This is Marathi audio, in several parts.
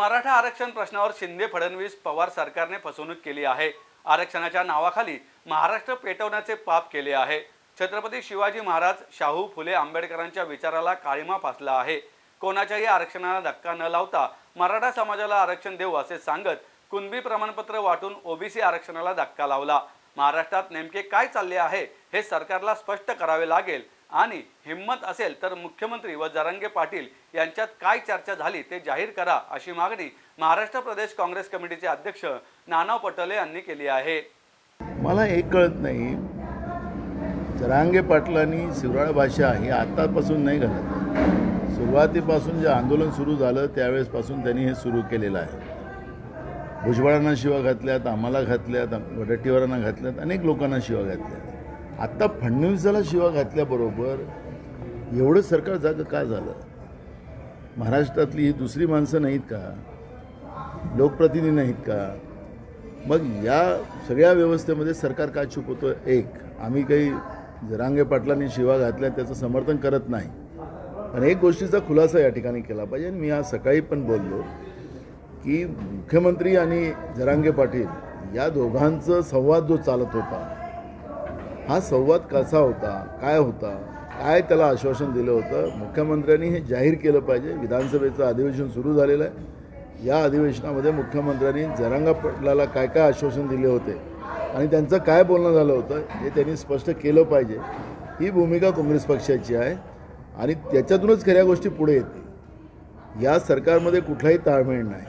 मराठा आरक्षण प्रश्नावर शिंदे फडणवीस पवार सरकारने फसवणूक केली आहे. आरक्षणाच्या नावाखाली महाराष्ट्र पेटवण्याचे पाप केले आहे. छत्रपती शिवाजी महाराज शाहू फुले आंबेडकरांच्या विचाराला काळीमा फासला आहे. कोणाच्याही आरक्षणाला धक्का न लावता मराठा समाजाला आरक्षण देऊ असे सांगत कुणबी प्रमाणपत्र वाटून ओबीसी आरक्षणाला धक्का लावला. महाराष्ट्रात नेमके काय चालले आहे हे सरकारला स्पष्ट करावे लागेल. आणि हिंमत असेल तर मुख्यमंत्री व जरांगे पाटील यांच्यात काय चर्चा झाली ते जाहीर करा अशी मागणी महाराष्ट्र प्रदेश काँग्रेस कमिटीचे अध्यक्ष नाना पटोले यांनी केली आहे. मला एक कळत नाही. जरांगे पाटलांनी शिवराळ भाषा ही आत्तापासून नाही घालत. सुरुवातीपासून जे आंदोलन सुरू झालं त्यावेळेसपासून त्यांनी हे सुरू केलेलं आहे. भुजबळांना शिवा घातल्यात आम्हाला घातल्यात वडट्टीवारांना घातल्यात अनेक लोकांना शिवा घातल्यात. आत्ता फडणवीसाला शिवा घातल्याबरोबर एवढं सरकार जागं का झालं? महाराष्ट्रातली ही दुसरी माणसं नाहीत का? लोकप्रतिनिधी नाहीत का? मग या सगळ्या व्यवस्थेमध्ये सरकार का चूक होतं एक आम्ही काही जरांगे पाटलांनी शिवा घातल्या त्याचं समर्थन करत नाही. पण एक गोष्टीचा खुलासा या ठिकाणी केला पाहिजे. आणि मी आज सकाळी पण बोललो की मुख्यमंत्री आणि जरांगे पाटील या दोघांचं संवाद जो चालत होता हा संवाद कसा होता? काय होता? काय त्याला आश्वासन दिलं होतं? मुख्यमंत्र्यांनी हे जाहीर केलं पाहिजे. विधानसभेचं अधिवेशन सुरू झालेलं आहे. या अधिवेशनामध्ये मुख्यमंत्र्यांनी जरांगा पटलाला काय काय आश्वासन दिले होते? आणि त्यांचं काय बोलणं झालं होतं? हे त्यांनी स्पष्ट केलं पाहिजे. ही भूमिका काँग्रेस पक्षाची आहे. आणि त्याच्यातूनच खऱ्या गोष्टी पुढे येतील. या सरकारमध्ये कुठलाही ताळमेळ नाही.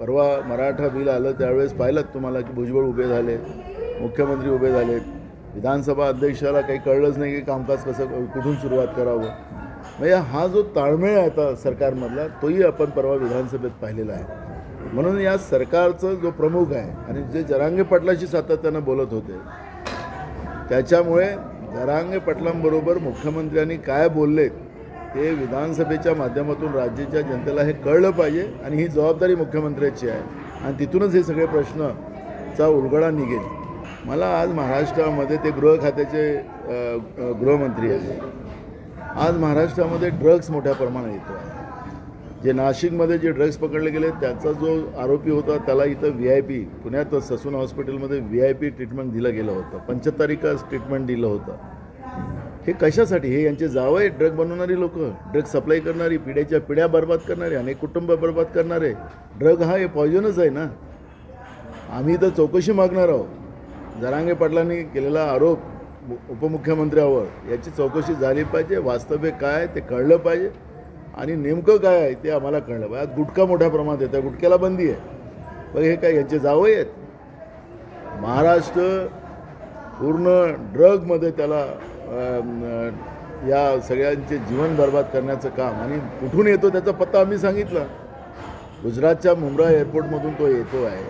परवा मराठा बिल आलं त्यावेळेस पाहिलं तुम्हाला की भुजबळ उभे झाले मुख्यमंत्री उभे झालेत. विधानसभा अध्यक्षाला काही कळलंच नाही की कामकाज कसं कुठून सुरुवात करावं. म्हणजे हा जो ताळमेळ आहे आता सरकारमधला तोही आपण परवा विधानसभेत पाहिलेला आहे. म्हणून या सरकारचं जो प्रमुख आहे आणि जे जरांगे पाटलाशी सातत्यानं बोलत होते त्याच्यामुळे जरांगे पाटलांबरोबर मुख्यमंत्र्यांनी काय बोललेत ते विधानसभेच्या माध्यमातून राज्याच्या जनतेला हे कळलं पाहिजे आणि ही जबाबदारी मुख्यमंत्र्याची आहे. आणि तिथूनच हे सगळे प्रश्नचा उलगडा निघेल. मला आज महाराष्ट्रामध्ये ते गृह खात्याचे गृहमंत्री आहेत. आज महाराष्ट्रामध्ये ड्रग्स मोठ्या प्रमाणात येतो आहे. जे नाशिकमध्ये जे ड्रग्स पकडले गेले त्याचा जो आरोपी होता त्याला इथं व्ही आय पी पुण्यात ससून हॉस्पिटलमध्ये व्ही आय पी ट्रीटमेंट दिलं गेलं होतं. पंचतारिकाच ट्रीटमेंट दिलं होतं. हे कशासाठी? हे यांचे जावं आहे ड्रग बनवणारी लोक ड्रग सप्लाय करणारी पिढ्याच्या पिढ्या बर्बाद करणारे अनेक कुटुंब बर्बाद करणारे. ड्रग हा हे पॉयझनच आहे ना? आम्ही तर चौकशी मागणार आहोत. जरांगे पाटलांनी केलेला आरोप उपमुख्यमंत्र्यावर याची चौकशी झाली पाहिजे वास्तव्य काय ते कळलं पाहिजे. आणि नेमकं काय आहे ते आम्हाला कळलं पाहिजे. आज गुटखा मोठ्या प्रमाणात येतं गुटख्याला बंदी आहे. बघ हे काय यांचे जावई आहेत? महाराष्ट्र पूर्ण ड्रगमध्ये त्याला या सगळ्यांचे जीवन बर्बाद करण्याचं काम आणि कुठून येतो त्याचा पत्ता आम्ही सांगितला. गुजरातच्या मुंब्रा एअरपोर्टमधून तो येतो आहे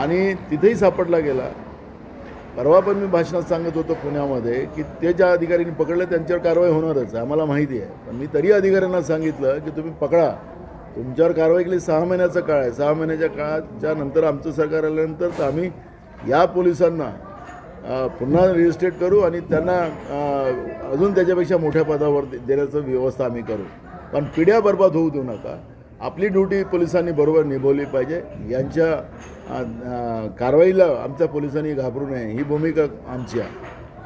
आणि तिथेही सापडला गेला. परवा पण मी भाषणात सांगत होतो पुण्यामध्ये की ते ज्या अधिकाऱ्यांनी पकडलं त्यांच्यावर कारवाई होणारच आम्हाला माहिती आहे. पण मी तरी अधिकाऱ्यांना सांगितलं की तुम्ही पकडा. तुमच्यावर कारवाई केली सहा महिन्याचा काळ आहे. सहा महिन्याच्या काळाच्या नंतर आमचं सरकार आल्यानंतर तर आम्ही या पोलिसांना पुन्हा रजिस्ट्रेट करू आणि त्यांना अजून त्याच्यापेक्षा मोठ्या पदावर देण्याचं व्यवस्था आम्ही करू. पण पिढ्या बर्बाद होऊ देऊ नका. आपली ड्युटी पोलिसांनी बरोबर निभवली पाहिजे. यांच्या कारवाईला आमच्या पोलिसांनी घाबरू नये. ही भूमिका आमची आहे.